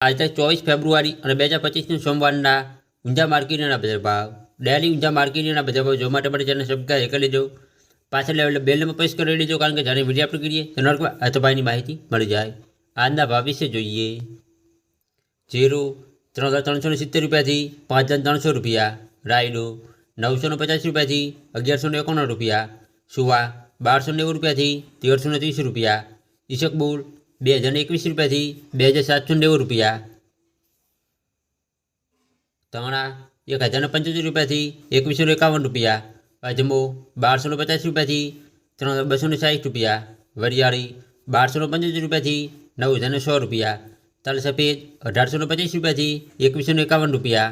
આજે ચોવીસ ફેબ્રુઆરી અને બે હજાર પચીસની સોમવારના ઊંઝા માર્કેટના બજાર ભાવ. ડેલી ઊંઝા માર્કેટના બજાર ભાવ જોવા માટે ચેનલ સબસ્ક્રાઈબ કરી લેજો. પાછળ લેવલે બેલ નંબર પ્રેસ કરી લેજો, કારણ કે જ્યારે વીડિયો આપણે કરીએ અર્થ અથભાઈની માહિતી મળી જાય. આજના ભાવ વિશે જોઈએ. ઝીરો ત્રણ હજાર ત્રણસો સિત્તેર રૂપિયાથી પાંચ હજાર ત્રણસો રૂપિયા. રાયડો નવસો ને પચાસ રૂપિયાથી અગિયારસો એકોણું રૂપિયા. સુવા બારસો નેવું રૂપિયાથી તેરસો ત્રીસ રૂપિયા. ઈશકબુલ બે હજાર એકવીસ રૂપિયાથી બે હજાર સાતસો નેવું રૂપિયા. તણા એક હજાર ને પંચોતેર રૂપિયાથી એકવીસો એકાવન રૂપિયા. અજમો બારસો ને પચાસ રૂપિયાથી ત્રણ બસો ને સાઠ રૂપિયા. વરિયાળી બારસો ને પંચોતેર રૂપિયાથી નવ હજાર ને સો રૂપિયા. તલ સફેદ અઢારસો પચીસ રૂપિયાથી એકવીસો એકાવન રૂપિયા.